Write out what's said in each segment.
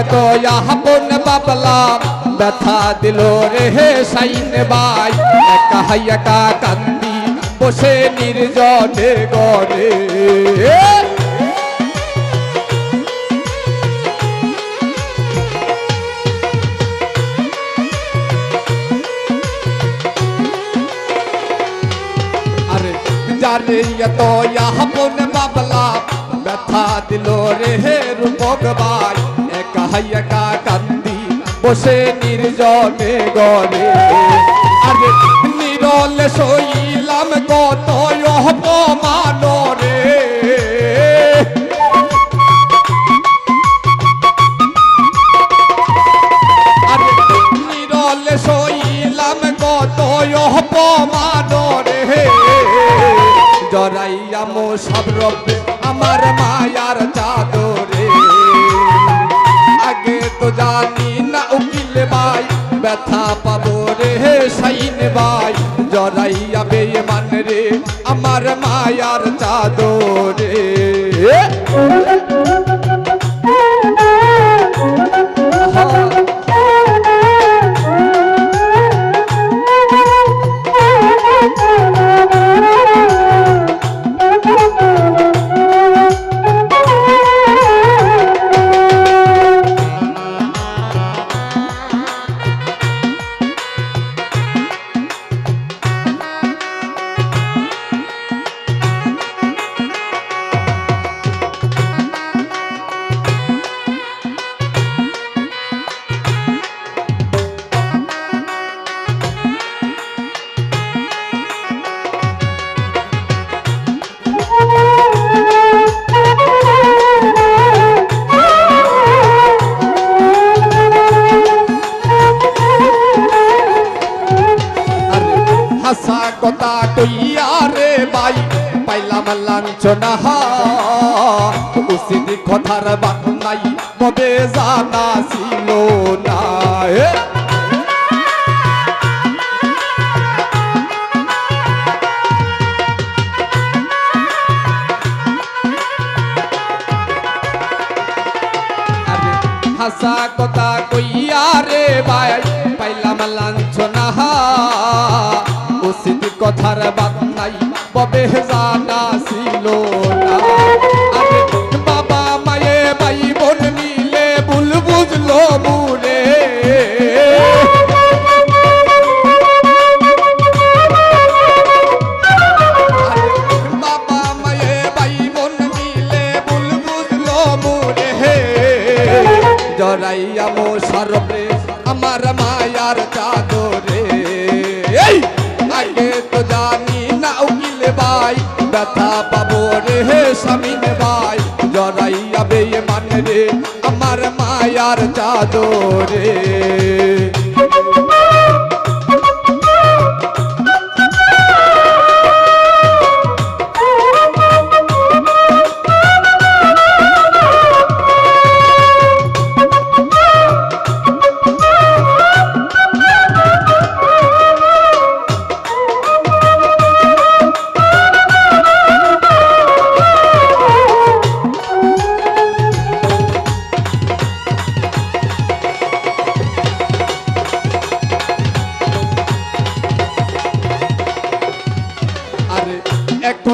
এত আপন বাবলা ব্যথা দিল রে হে সাইন বাই একা হাই একা কান্দি বসে নির্জনে গরে আরে জানে এত আপন বাবলা ব্যথা দিল রে হে রূপক ভাই একা হাই একা কান্দি বসে নির্জনে গরে আরে নিরলে সইলাম কত অপমান রে আরে নিরলে সইলাম কত অপমান রে জরাইয়া মো সব রবে উকিল ভাই ব্যথা পাবো রে সাইন ভাই পাইলাম লাঞ্ছনা উচিত কথার বাংলাই তবে জানা ছিল না হাসা কথা কইয়া রে ভাই, পাইলাম লাঞ্ছনা উচিত কথার বান্দাই ববে জানা ছিল। মায়ার চাদরে।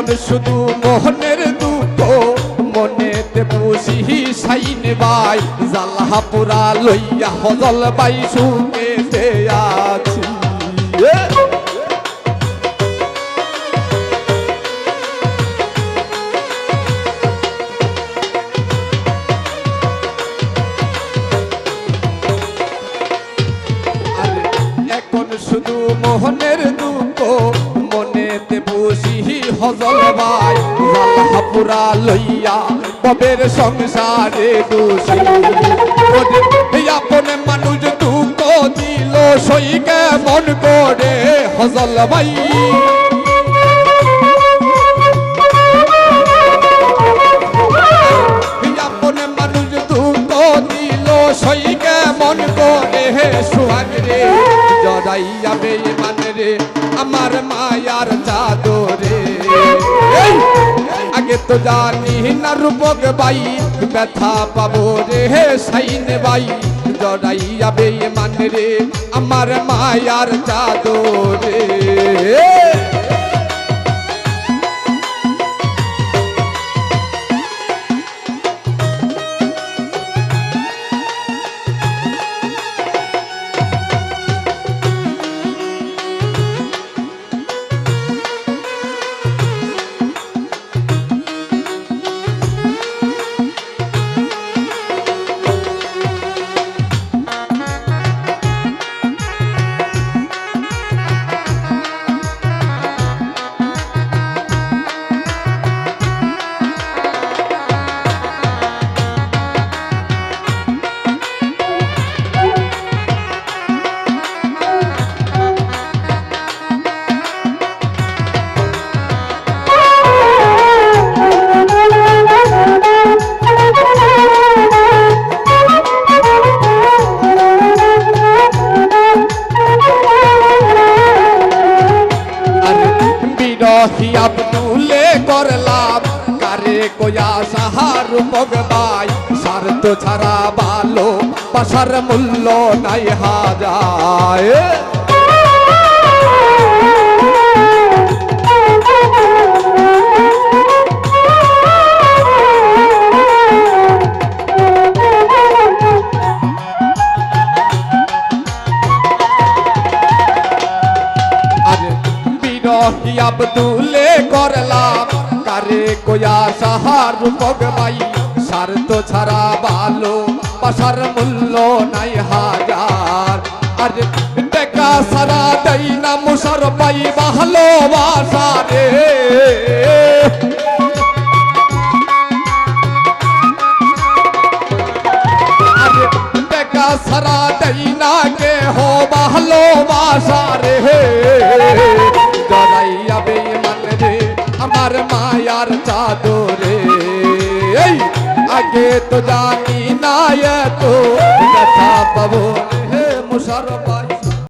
এখন শুধু মোহনের দুঃখ মনেতে বুঝি সাইন বাই। জালহা পুরা লইয়া হজল বাই শুনে আছি হজল ভাই পুরা লইয়া কবের সংসারে দোষী আপন মানুষ দুঃখ দিল, সই কেমন করে হজল ভাই? আপন মানুষ দুঃখ দিল, সই কেমন করে হে সুহাগ রে, আমার মায়ার চাদরে তো জানি না রূপক বাই, ব্যথা পাবো রে হে সাইন বাই। জড়াইয়া বে মান রে, আমার মায়ার চাদরে আব্দুলে করলাম। কারে কোয়া সাহার পগবাই সার তো ছাড়া ভালো পাশার মূল্য নাই হাজায় বিরহি আব্দুলে করলাম। কারে কোয়া সাহার পগবাই সার তো ছাড়া বালো পাশার মূল্য নাই হাজার। আর টাকা সারা দেই না মুসার পাই ভালোবাসা রে। তো জানি না এত কথা পাবো হে মুসারফা